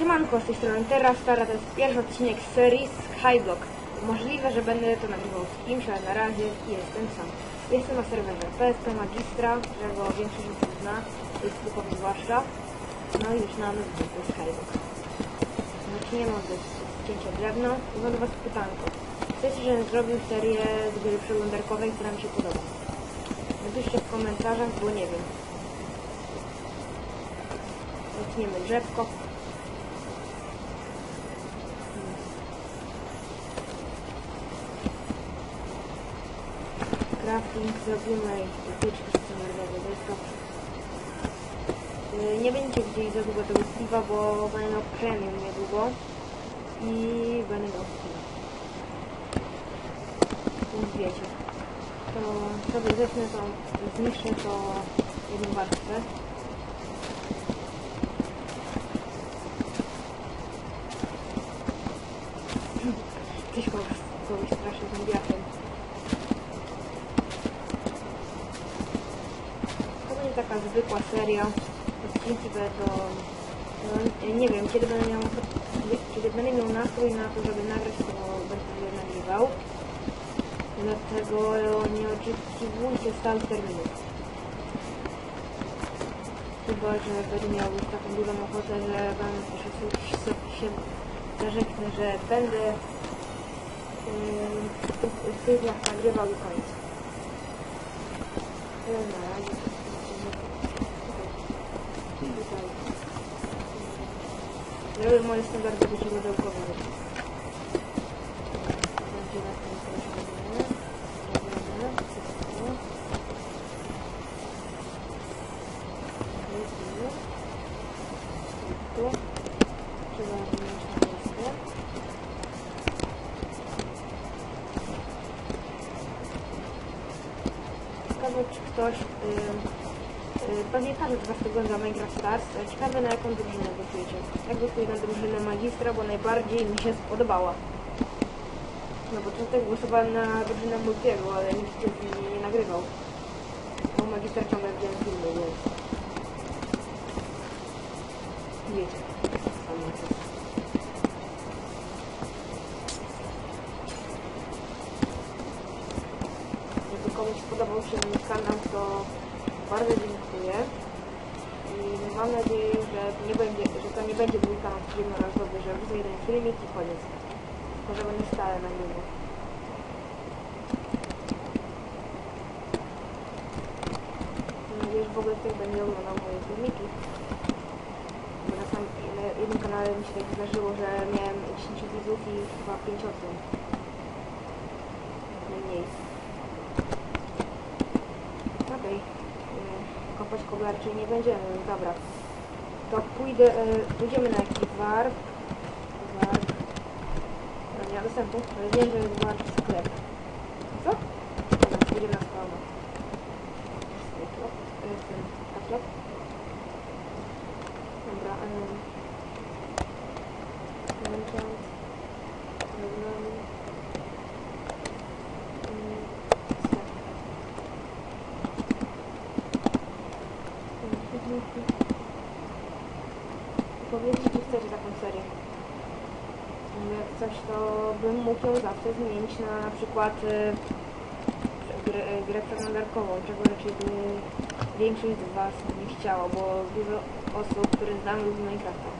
Siemanko, z tej strony Terra Stara, to jest pierwszy odcinek z serii Skyblock. Możliwe, że będę to nagrywał z kimś, ale na razie jestem sam. Jestem na serwerze PSP Magistra, którego większość osób zna, Facebookowi zwłaszcza. No i już mamy zwykły Skyblock. Zaczniemy od cięcia drewno i mam do Was pytanko. Chcecie, żebym zrobił serię z gry przeglądarkowej, która mi się podoba? Napiszcie w komentarzach, bo nie wiem. Zaczniemy drzewko. Crafting zrobimy i pieczki standardowe, to jest dobrze. Nie będziecie widzieli za długo tego Steve'a, bo będę miał premium niedługo i będę miał Steve'a. Więc wiecie. To sobie zetnę to, zniszczę to jedną warstwę. Coś kogoś, kogoś straszy zombiakiem. To będzie taka zwykła seria. Odcinki będą... No, nie wiem, kiedy będę miał kiedy będę miał nastrój na to, żeby nagrać, to będę je nagrywał. Dlatego nie oczekiwujcie stałych terminów. Chyba, że będę miał już taką dużą ochotę, że będę się, się zarzeknę, że będę yy, w tych nagrywał i koniec. Na razie tutaj. Zrobię moje standardowe źródełkowe. Będzie na tym poziomie. Zrobione. Wszystko. Jest już. Tu. Trzeba wymienić na miejsce. Ciekawe, czy ktoś... Yy, pewnie każdy z Was ogląda Minecraft Stars. Ciekawe, na jaką drużynę głosujecie. Ja głosuję na drużynę Magistra, bo najbardziej mi się spodobała. Na początek głosowałem na drużynę Multiego, ale nikt nimi nie nagrywał. Bo Magistra ciągle widziałem filmy, więc... Wiecie. Jakby komuś podobał się mój kanał, to bardzo dziękuję. I mam nadzieję, że nie będzie, że to nie będzie mój kanał jednorazowy, że wrzucę jeden filmik i koniec. Tylko, że będę stale na niego. Mam nadzieję, że w ogóle ktoś będzie oglądał moje filmiki. Bo na sam, na jednym kanale mi się tak zdarzyło, że miałem 10 widzów i chyba 5 osób. Najmniej. Okej. Okay. Kopać kobla raczej nie będziemy, dobra. To pójdę, e, pójdziemy na jakiś warp. Warp. No nie ma dostępu, ale wiem, że jest warp sklep. Co? Dobra, pójdziemy na. Dobra, Enchant. Dobra. Mm, sklep. Powiedzieć, czy chcecie taką serię. Jak coś, to bym mógł ją zawsze zmienić na na przykład y, grę, y, grę przeglądarkową, czego raczej by większość z Was nie chciało, bo dużo osób, które znam lubi Minecrafta.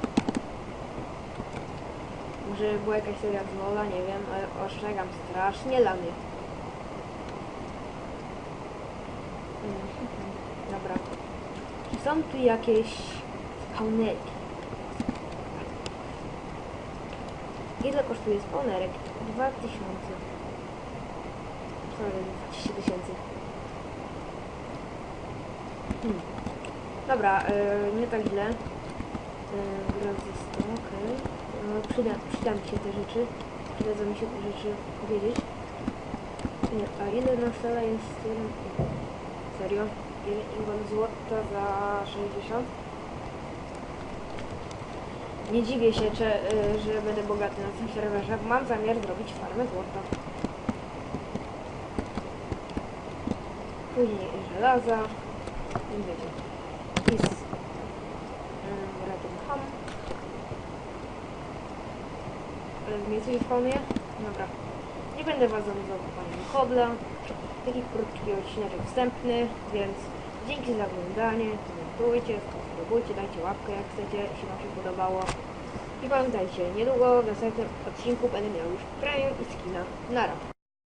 Może była jakaś seria z Lola, nie wiem, ale ostrzegam, strasznie lany. Mm, Dobra. Czy są tu jakieś spawnerki? Ile kosztuje spawnerek? 2000. Sorry, 20 tysięcy. Hmm. Dobra, yy, nie tak źle. Yy, Grazisto, okej. Yy, przyda, przyda mi się te rzeczy. Przydadzą mi się te rzeczy wiedzieć. Nie, a ile na stole jest... Serio? Ingon złota za 60? Nie dziwię się, czy, y, że będę bogaty na tym serwerze. Mam zamiar zrobić farmę złota. Później żelaza. I wiecie. Is. Um, Ham. ale mnie coś spawnie. Dobra. Nie będę was zanudzał kupaniem hodla. Taki krótki odcinek wstępny, więc dzięki za oglądanie. Komentujcie, subskrybujcie, dajcie łapkę jak chcecie, jeśli wam się podobało. I pamiętajcie, niedługo w następnym odcinku będę miał już premium i skina. Nara.